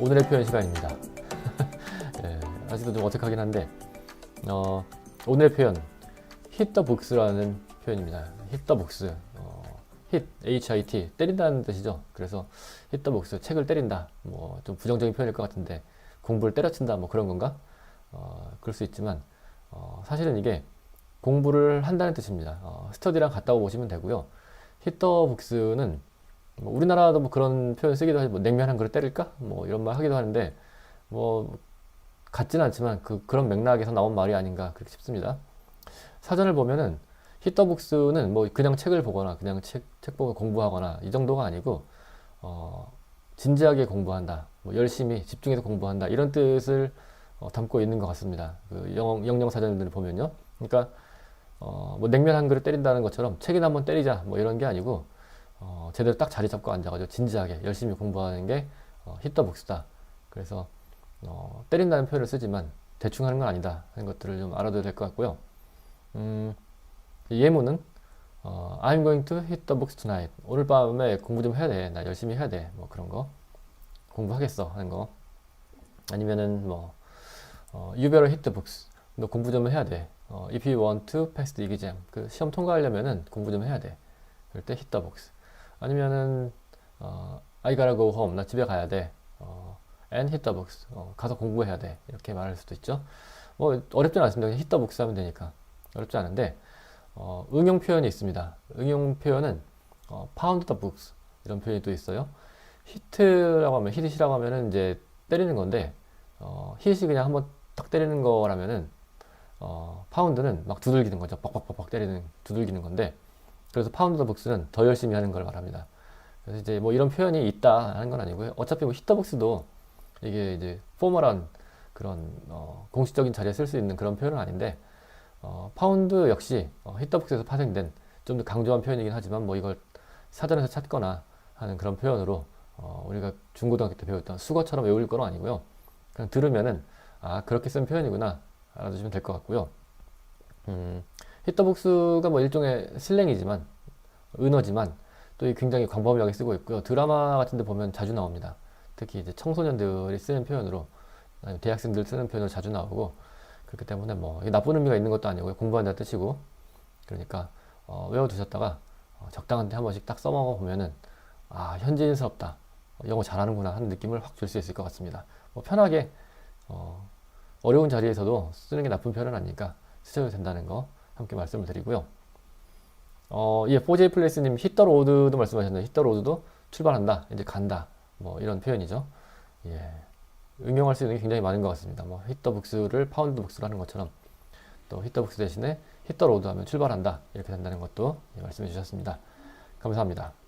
오늘의 표현 시간입니다. 예, 아직도 좀 어색하긴 한데 어, 오늘의 표현 books라는 표현입니다. books 어, hit h-i-t 때린다는 뜻이죠. 그래서 books 책을 때린다 뭐 좀 부정적인 표현일 것 같은데 공부를 때려친다 뭐 그런 건가? 어, 그럴 수 있지만 어, 사실은 이게 공부를 한다는 뜻입니다. 어, 스터디랑 같다고 보시면 되고요. books는 뭐 우리나라도 뭐 그런 표현 쓰기도 하지 뭐 냉면 한 그릇 때릴까? 뭐 이런 말 하기도 하는데 뭐 같지는 않지만 그 그런 맥락에서 나온 말이 아닌가 그렇게 싶습니다. 사전을 보면은 히터북스는 뭐 그냥 책을 보거나 그냥 책, 책 보고 공부하거나 이 정도가 아니고 어, 진지하게 공부한다, 뭐 열심히 집중해서 공부한다 이런 뜻을 어, 담고 있는 것 같습니다. 그 영, 영영 사전들을 보면요. 그러니까 어, 뭐 냉면 한 그릇 때린다는 것처럼 책이나 한번 때리자 뭐 이런 게 아니고 어, 제대로 딱 자리 잡고 앉아가지고 진지하게 열심히 공부하는 게 어, 히터북스다. 그래서 어, 때린다는 표현을 쓰지만 대충 하는 건 아니다 하는 것들을 좀 알아둬야 될 것 같고요. 음, 이 예문은 어, I'm going to hit the books tonight. 오늘 밤에 공부 좀 해야 돼. 나 열심히 해야 돼. 뭐 그런 거. 공부하겠어 하는 거. 아니면은 뭐 어, You better hit the books. 너 공부 좀 해야 돼. 어, If you want to pass the exam. 그 시험 통과하려면은 공부 좀 해야 돼. 그럴 때 hit the books. 아니면은 어, I gotta go home. 나 집에 가야 돼. 어, and hit the books. 어, 가서 공부해야 돼. 이렇게 말할 수도 있죠. 뭐 어렵지는 않습니다. 그냥 hit the books 하면 되니까 어렵지 않은데 어, 응용 표현이 있습니다. 응용 표현은 어, pound the books 이런 표현이 또 있어요. hit라고 하면 hit이라고 하면은 이제 때리는 건데 어, hit이 그냥 한번 딱 때리는 거라면은 어, 파운드는 막 두들기는 거죠. 빡빡빡빡 때리는 두들기는 건데 그래서 파운드 더 복스는 더 열심히 하는 걸 말합니다. 그래서 이제 뭐 이런 표현이 있다 하는 건 아니고요. 어차피 뭐 히터복스도 이게 이제 포멀한 그런 어, 공식적인 자리에 쓸 수 있는 그런 표현은 아닌데 어, 파운드 역시 어, 히터복스에서 파생된 좀 더 강조한 표현이긴 하지만 뭐 이걸 사전에서 찾거나 하는 그런 표현으로 어, 우리가 중고등학교 때 배웠던 수거처럼 외울 건 아니고요. 그냥 들으면은 아 그렇게 쓴 표현이구나 알아두시면 될 것 같고요. 음, 히터복스가 뭐 일종의 슬랭이지만 은어지만 또이 굉장히 광범위하게 쓰고 있고요. 드라마 같은 데 보면 자주 나옵니다. 특히 이제 청소년들이 쓰는 표현으로 대학생들 쓰는 표현으로 자주 나오고 그렇기 때문에 뭐 나쁜 의미가 있는 것도 아니고요. 공부한다는 뜻이고 그러니까 어, 외워두셨다가 어, 적당한 데 한 번씩 딱 써먹어 보면은 아 현지인스럽다 영어 잘하는구나 하는 느낌을 확 줄 수 있을 것 같습니다. 뭐 편하게 어, 어려운 자리에서도 쓰는 게 나쁜 표현은 아니니까 쓰셔도 된다는 거 함께 말씀을 드리고요. 어, 예, 4J 플레이스님 히터 로드도 말씀하셨는데 히터 로드도 출발한다, 이제 간다, 뭐 이런 표현이죠. 예, 응용할 수 있는 게 굉장히 많은 것 같습니다. 뭐 히터 북스를 파운드 북스로 하는 것처럼 또 히터 북스 대신에 히터 로드 하면 출발한다 이렇게 된다는 것도 예, 말씀해 주셨습니다. 감사합니다.